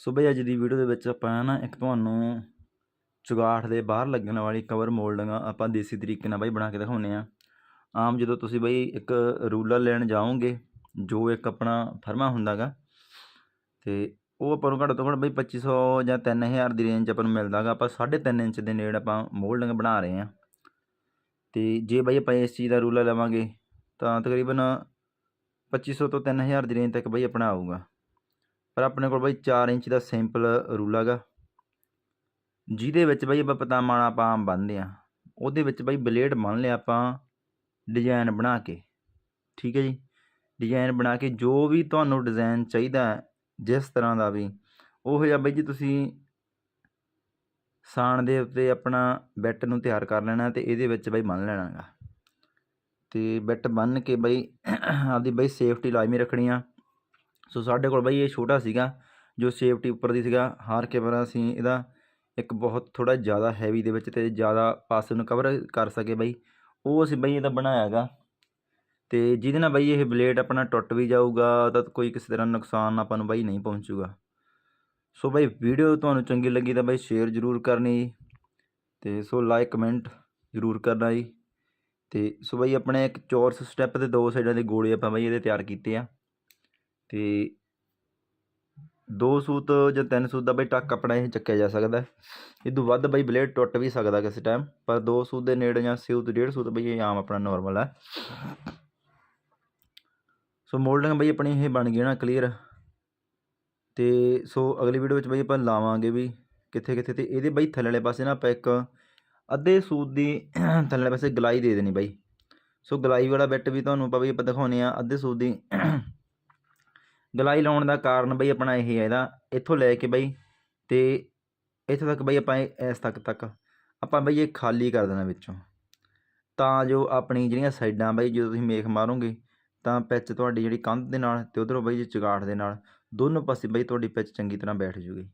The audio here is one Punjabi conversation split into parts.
ਸੋ ਬਈ ਅੱਜ ਦੀ ਵੀਡੀਓ ਦੇ ਵਿੱਚ ਆਪਾਂ ਨਾ ਇੱਕ ਤੁਹਾਨੂੰ ਚੁਗਾਠ ਦੇ ਬਾਹਰ ਲੱਗਣ ਵਾਲੀ ਕਵਰ ਮੋਲਡਿੰਗ ਆਪਾਂ ਦੇਸੀ ਤਰੀਕੇ ਨਾਲ ਬਾਈ ਬਣਾ ਕੇ ਦਿਖਾਉਂਦੇ ਆ ਆਮ ਜਦੋਂ ਤੁਸੀਂ ਬਈ ਇੱਕ ਰੂਲਰ ਲੈਣ ਜਾਓਗੇ, ਜੋ ਇੱਕ ਆਪਣਾ ਫਰਮਾ ਹੁੰਦਾਗਾ ਤੇ ਉਹ ਆਪਾਂ ਨੂੰ ਘੱਟ ਤੋਂ ਘੱਟ ਬਈ 2500 ਜਾਂ 3000 ਦੀ ਰੇਂਜ ਆਪਾਂ ਨੂੰ ਮਿਲਦਾਗਾ ਆਪਾਂ 3.5 ਇੰਚ ਦੇ ਨੇੜੇ ਆਪਾਂ ਮੋਲਡਿੰਗ ਬਣਾ ਰਹੇ ਆ ਤੇ ਜੇ ਬਈ ਆਪਾਂ ਇਸ ਚੀਜ਼ ਦਾ ਰੂਲਰ ਲਵਾਂਗੇ, ਤਾਂ ਤਕਰੀਬਨ 2500 ਤੋਂ 3000 ਦੀ ਰੇਂਜ ਤੱਕ ਬਈ ਆਪਣਾ ਆਊਗਾ। ਪਰ ਆਪਣੇ ਕੋਲ ਬਾਈ 4 ਇੰਚ ਦਾ ਸਿੰਪਲ ਰੂਲਾ ਗਾ ਜਿਹਦੇ ਵਿੱਚ ਬਈ ਆਪਾਂ ਪਤਾਮਾ ਆਪਾਂ ਆਮ ਬੰਨ੍ਹਦੇ ਆ ਉਹਦੇ ਵਿੱਚ ਬਈ ਬਲੇਡ ਬੰਨ੍ਹ ਲਿਆ ਆਪਾਂ ਡਿਜ਼ਾਈਨ ਬਣਾ ਕੇ। ਠੀਕ ਹੈ ਜੀ? ਡਿਜ਼ਾਈਨ ਬਣਾ ਕੇ ਜੋ ਵੀ ਤੁਹਾਨੂੰ ਡਿਜ਼ਾਈਨ ਚਾਹੀਦਾ ਜਿਸ ਤਰ੍ਹਾਂ ਦਾ ਵੀ, ਉਹ ਜਿਹਾ ਬਾਈ ਜੀ ਤੁਸੀਂ ਸਾਣ ਦੇ ਉੱਤੇ ਆਪਣਾ ਬੈੱਟ ਨੂੰ ਤਿਆਰ ਕਰ ਲੈਣਾ ਤੇ ਇਹਦੇ ਵਿੱਚ ਬਾਈ ਬੰਨ੍ਹ ਲੈਣਾ ਗਾ। ਤੇ ਬੈੱਟ ਬੰਨ੍ਹ ਕੇ ਬਈ ਆਪਦੀ ਬਈ ਸੇਫਟੀ ਲਾਜ਼ਮੀ ਰੱਖਣੀ ਆ। ਸੋ ਸਾਡੇ ਕੋਲ ਬਾਈ ਇਹ ਛੋਟਾ ਸੀਗਾ, ਜੋ ਸੇਫਟੀ ਉੱਪਰ ਦੀ ਸੀਗਾ, ਹਾਰ ਕੇ ਪਰ ਅਸੀਂ ਇਹਦਾ। ਇੱਕ ਬਹੁਤ ਥੋੜਾ ਜ਼ਿਆਦਾ ਹੈਵੀ ਦੇ ਵਿੱਚ ਤੇ ਜ਼ਿਆਦਾ ਪਾਸੇ ਨੂੰ ਕਵਰ ਕਰ ਸਕੇ ਬਾਈ। ਉਹ ਅਸੀਂ ਬਾਈ ਇਹਦਾ ਬਣਾਇਆ ਗਾ ਤੇ ਜਿਹਦੇ ਨਾਲ ਬਾਈ ਇਹ ਬਲੇਡ ਆਪਣਾ ਟੁੱਟ ਵੀ ਜਾਊਗਾ, ਤਾਂ ਕੋਈ ਕਿਸੇ ਤਰ੍ਹਾਂ ਨੁਕਸਾਨ ਆਪਾਂ ਨੂੰ ਬਾਈ ਨਹੀਂ ਪਹੁੰਚੂਗਾ। ਸੋ ਬਾਈ ਵੀਡੀਓ ਤੁਹਾਨੂੰ ਚੰਗੀ ਲੱਗੀ ਤਾਂ ਬਾਈ ਸ਼ੇਅਰ ਜ਼ਰੂਰ ਕਰਨੀ। ਜੀ ਤੇ ਸੋ ਲਾਈਕ ਕਮੈਂਟ ਜ਼ਰੂਰ ਕਰਨਾ ਜੀ। ਤੇ ਸੋ ਬਾਈ ਆਪਣੇ ਇੱਕ ਚੌਰਸ ਸਟੈਪ ਦੇ ਦੋ ਸਾਈਡਾਂ ਦੇ ਗੋਲੇ ਆਪਾਂ ਬਾਈ ਇਹਦੇ ਤਿਆਰ ਕੀਤੇ ਆ। ਅਤੇ ਦੋ ਸੂਤ ਜਾਂ ਤਿੰਨ ਸੂਤ ਦਾ ਬਈ ਟੱਕ ਆਪਣਾ ਇਹ ਚੱਕਿਆ ਜਾ ਸਕਦਾ ਇਹ ਤੋਂ ਵੱਧ ਬਈ ਬਲੇਡ ਟੁੱਟ ਵੀ ਸਕਦਾ ਕਿਸੇ ਟਾਈਮ ਪਰ ਦੋ ਸੂਤ ਦੇ ਨੇੜੇ ਜਾਂ ਸੂਤ ਡੇਢ ਸੂਤ ਬਈ ਇਹ ਆਮ ਆਪਣਾ ਨਾਰਮਲ ਹੈ। ਸੋ ਮੋਲਡਿੰਗ ਬਈ ਆਪਣੀ ਇਹ ਬਣ ਗਈ ਨਾ ਕਲੀਅਰ ਤੇ ਸੋ ਅਗਲੀ ਵੀਡੀਓ ਵਿੱਚ ਬਈ ਆਪਾਂ ਲਾਵਾਂਗੇ ਵੀ ਕਿੱਥੇ ਕਿੱਥੇ ਤੇ ਇਹਦੇ ਬਈ ਥੱਲੇ ਵਾਲੇ ਪਾਸੇ ਨਾ ਆਪਾਂ ਇੱਕ ਅੱਧੇ ਸੂਤ ਦੀ ਥੱਲੇ ਵਾਲੇ ਪਾਸੇ ਗਲਾਈ ਦੇ ਦੇਣੀ ਬਈ। ਸੋ ਗਲਾਈ ਵਾਲਾ ਬਿੱਟ ਵੀ ਤੁਹਾਨੂੰ ਆਪਾਂ ਬਈ ਆਪਾਂ ਦਿਖਾਉਨੇ ਆ, ਅੱਧੇ ਸੂਤ ਦੀ ਗਲਾਈ ਲਾਉਣ ਦਾ ਕਾਰਨ ਬਈ ਆਪਣਾ ਇਹ ਹੈ ਇਹਦਾ, ਇੱਥੋਂ ਲੈ ਕੇ ਬਈ ਤੇ ਇੱਥੇ ਤੱਕ ਬਈ ਆਪਾਂ ਇਹ- ਇਸ ਤੱਕ ਤੱਕ ਆਪਾਂ ਬਈ ਇਹ ਖਾਲੀ ਕਰ ਦੇਣਾ ਵਿੱਚੋਂ ਤਾਂ ਜੋ ਆਪਣੀ ਜਿਹੜੀਆਂ ਸਾਈਡਾਂ ਬਈ ਜਦੋਂ ਤੁਸੀਂ ਮੇਖ ਮਾਰੋਗੇ, ਤਾਂ ਪਿੱਚ ਤੁਹਾਡੀ ਜਿਹੜੀ ਕੰਧ ਦੇ ਨਾਲ ਤੇ ਉਧਰੋਂ ਬਈ ਜੀ ਚੁਗਾਠ ਦੇ ਨਾਲ ਦੋਨੋਂ ਪਾਸੇ ਬਈ ਤੁਹਾਡੀ ਪਿੱਚ ਚੰਗੀ ਤਰ੍ਹਾਂ ਬੈਠ ਜੂਗੀ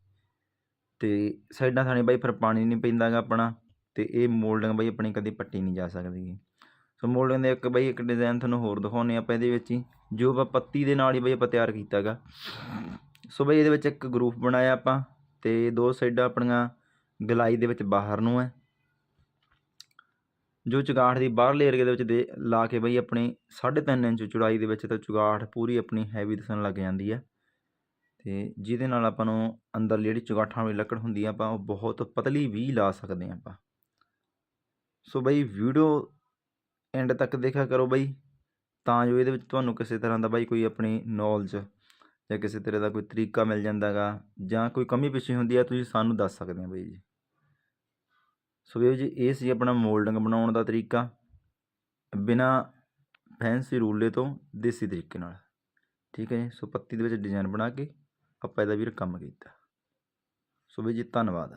ਤੇ ਸਾਈਡਾਂ ਥਾਣੀ ਬਈ ਫਿਰ ਪਾਣੀ ਨਹੀਂ ਪੈਂਦਾਗਾ ਆਪਣਾ, ਤੇ ਇਹ ਮੋਲਡਿੰਗ ਬਈ ਆਪਣੀ ਕਦੀ ਪੱਟੀ ਨਹੀਂ ਜਾ ਸਕਦੀ ਗੀ। ਸੋ ਮੋਲਡਿੰਗ ਦੇ ਇੱਕ ਬਈ, ਇੱਕ ਡਿਜ਼ਾਈਨ ਤੁਹਾਨੂੰ ਹੋਰ ਦਿਖਾਉਂਦੇ ਆਪਾਂ ਇਹਦੇ ਵਿੱਚ ਹੀ, ਜੋ ਆਪਾਂ ਪੱਤੀ ਦੇ ਨਾਲ ਹੀ ਬਈ ਆਪਾਂ ਤਿਆਰ ਕੀਤਾਗਾ। ਸੋ ਬਈ ਇਹਦੇ ਵਿੱਚ ਇੱਕ ਗਰੂਪ ਬਣਾਇਆ ਆਪਾਂ, ਤੇ ਦੋ ਸਾਈਡਾਂ ਆਪਣੀਆਂ ਗਲਾਈ ਦੇ ਵਿੱਚ ਬਾਹਰ ਨੂੰ ਹੈ। ਜੋ ਚੁਗਾਠ ਦੀ ਬਾਹਰਲੇ ਏਰੀਏ ਦੇ ਵਿੱਚ ਦੇ, ਲਾ ਕੇ ਬਈ ਆਪਣੀ 3.5 ਇੰਚ ਚੌੜਾਈ ਦੇ ਵਿੱਚ ਤਾਂ ਚੁਗਾਠ ਪੂਰੀ ਆਪਣੀ ਹੈਵੀ ਦਿਸਣ ਲੱਗ ਜਾਂਦੀ ਹੈ। ਤੇ ਜਿਹਦੇ ਨਾਲ ਆਪਾਂ ਨੂੰ ਅੰਦਰ ਜਿਹੜੀ ਚੁਗਾਠਾਂ ਵਾਲੀ ਲੱਕੜ ਹੁੰਦੀ ਆ ਆਪਾਂ, ਉਹ ਬਹੁਤ ਪਤਲੀ ਵੀ ਲਾ ਸਕਦੇ ਹਾਂ ਆਪਾਂ। ਸੋ ਬਈ ਵੀਡੀਓ ਐਂਡ ਤੱਕ ਦੇਖਿਆ ਕਰੋ ਬਾਈ, ਤਾਂ ਜੋ ਇਹਦੇ ਵਿੱਚ ਤੁਹਾਨੂੰ ਕਿਸੇ ਤਰ੍ਹਾਂ ਦਾ ਬਾਈ ਕੋਈ ਆਪਣੀ ਨੌਲੇਜ ਜਾਂ ਕਿਸੇ ਤਰ੍ਹਾਂ ਦਾ ਕੋਈ ਤਰੀਕਾ ਮਿਲ ਜਾਂਦਾਗਾ ਜਾਂ ਕੋਈ ਕਮੀ ਪੇਸ਼ੀ ਹੁੰਦੀ ਆ, ਤੁਸੀਂ ਸਾਨੂੰ ਦੱਸ ਸਕਦੇ ਹੋ ਬਾਈ ਜੀ। ਸੋ ਵੀਰ ਜੀ, ਇਹ ਸੀ ਆਪਣਾ ਮੋਲਡਿੰਗ ਬਣਾਉਣ ਦਾ ਤਰੀਕਾ ਬਿਨਾ ਫੈਂਸੀ ਰੂਲੇ ਤੋਂ ਦੇਸੀ ਤਰੀਕੇ ਨਾਲ। ਠੀਕ ਹੈ ਜੀ, ਸੋ ਪੱਤੀ ਦੇ ਵਿੱਚ ਡਿਜ਼ਾਈਨ ਬਣਾ ਕੇ ਆਪਾਂ ਇਹਦਾ ਵੀਰ ਕੰਮ ਕੀਤਾ। ਸੋ ਵੀਰ ਜੀ, ਧੰਨਵਾਦ।